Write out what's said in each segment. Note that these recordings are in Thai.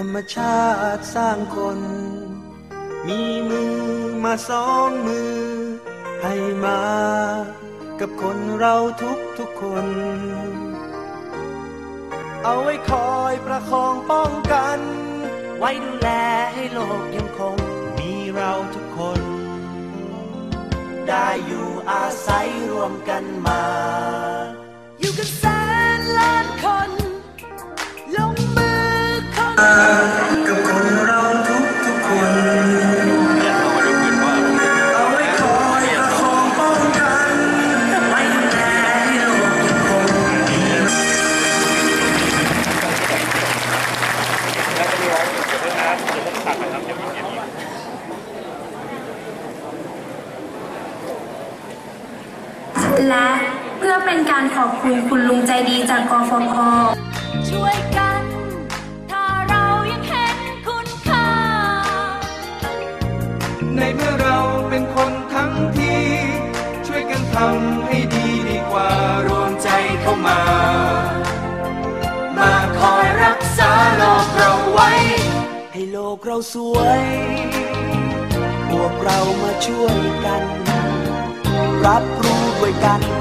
รรมชาติสร้างคน มีมือมาสองมือ ให้มา กับคนเราทุกทุกคน เอาไว้คอยประคองป้องกัน ไว้ดูแลให้โลกยังคง มีเราทุกคน ได้อยู่อาศัยรวมกันมา อยู่กันแสนล้านคน การขอบคุณคุณลุงใจดีจากกฟพช่วยกันถ้าเรายังเห็นคุณค่า ในเมื่อเราเป็นคนทั้งที ช่วยกันทำให้ดีดีกว่ารวมใจเข้ามา มาคอยรักษาโลกเราไว้ ให้โลกเราสวย พวกเรามาช่วยกัน รับรู้ด้วยกัน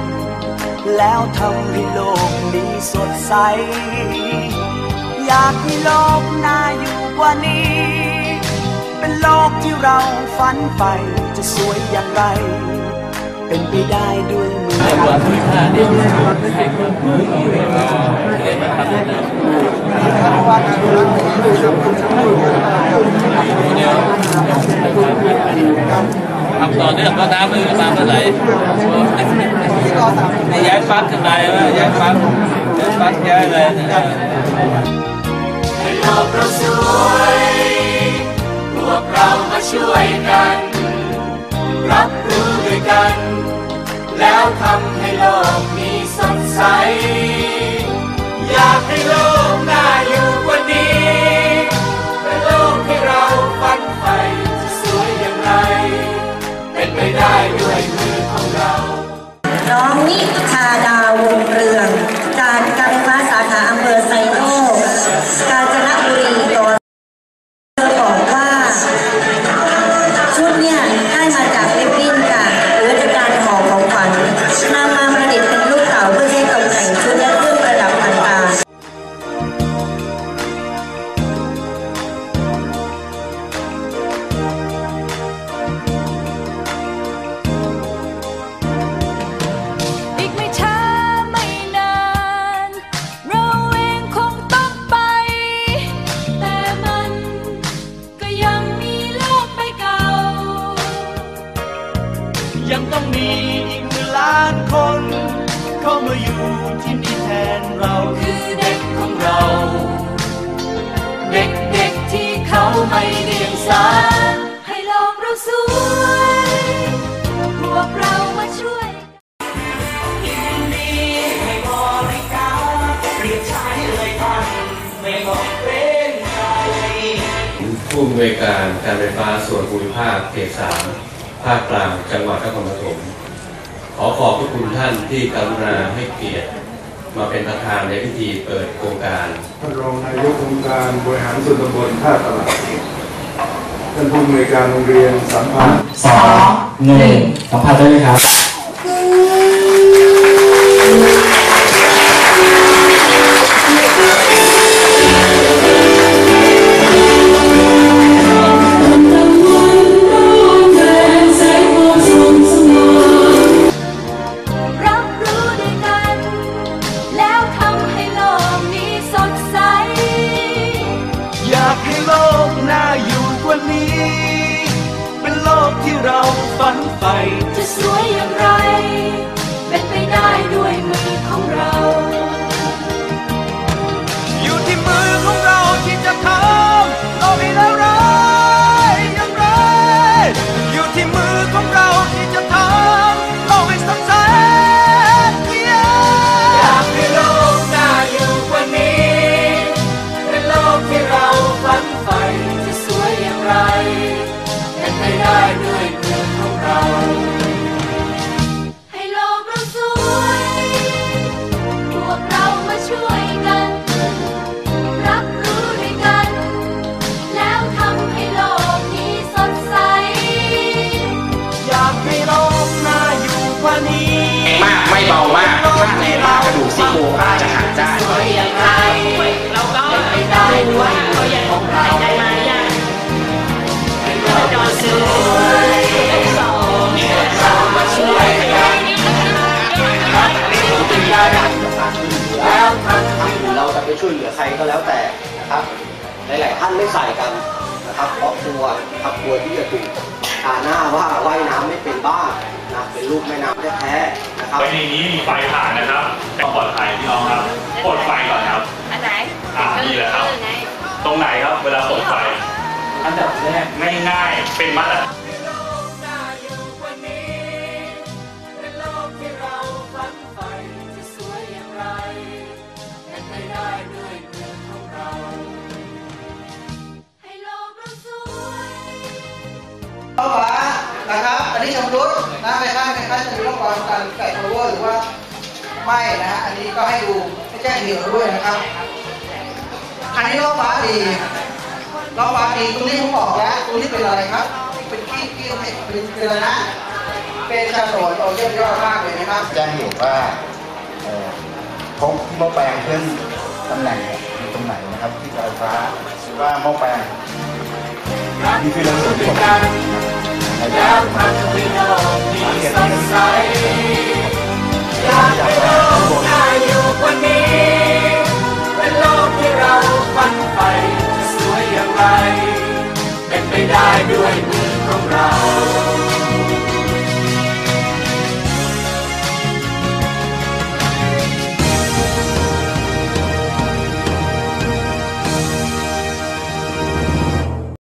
แล้วทำให้โลกนี้สดใส อยากให้โลกน่าอยู่กว่านี้ เป็นโลกที่เราฝันใฝ่จะสวยอย่างไร เป็นไปได้ด้วยมือเรา ทำต่อเนื่องก็น้ำมือมาเมื่อไหร่ให้ย้ายฟักขึ้นมาว่าย้ายฟักย้ายฟักย้ายอะไรนะให้โลกเราสวยพวกเรามาช่วยกัน รับรู้ด้วยกัน แล้วทำให้โลกนี้สดใส ยังมีโลกใบเก่ายังต้องมีอีกหมื่นล้านคน เข้ามาอยู่ที่นี่แทนเรา วกเรามาช่วยผู้อำนวยการการไฟฟ้าส่วนภูมิภาคเขตสามภาคกลางจังหวัดนครปฐมขอขอบพระคุณท่านที่กรุณาให้เกียรติมาเป็นประธานในพิธีเปิดโครงการท่านรองนายกองค์การบริหารส่วนตำบลท่าตลาดท่านผู้อำนวยการโรงเรียนสัมพันธ์สอง หนึ่งสัมผัสได้ไหมครับ ที่เราฝันใฝ่จะสวยอย่างไร เป็นไปได้ด้วยมือของเรา ไปช่วยเหลือใครก็แล้วแต่นะครับ หลายๆท่านไม่ใส่กันนะครับเพราะกลัวครับกลัวที่จะถูกด่าหน้าว่าว่ายน้ำไม่เป็นบ้านะเป็นลูกแม่น้ำแท้ๆนะครับไว้ในนี้มีไฟผ่านนะครับต้องปลอดภัยพี่น้องครับปลดไฟก่อนครับอันไหนอ่านี่แหละครับ ตรงไหนครับเวลาปลดไฟอันดับแรกง่ายๆเป็นมาตรฐานน่ ล้อขวานะครับ อันนี้ชำรุดนะไม่ข้างไม่ข้างจะมีร่องรอยการแตกโอเวอร์หรือว่าไม่นะฮะอันนี้ก็ให้ดูให้แจ้งเหตุด้วยนะครับ อันนี้ล้อขวาดีล้อขวาดีตรงนี้ผมบอกแล้วตรงนี้เป็นอะไรครับ เป็นขี้ขี้ไม่เป็นเป็นอะไรนะเป็นชาโนดโอเยี่ยมยอดมากเลยนะครับแจ้งเหตุว่าเอ่อพบหม้อแปลงขึ้นตำแหน่งอยู่ตรงไหนนะครับที่ไฟฟ้าว่าหม้อแปลง นี่คือเรื่องส่วนที่ผมในแล้วทำให้โลกนี้สดใสอยากให้โลกน่าอยู่กว่านี้ เป็นโลกที่เราฝันใฝ่จะสวยอย่างไร เป็นไปได้ด้วย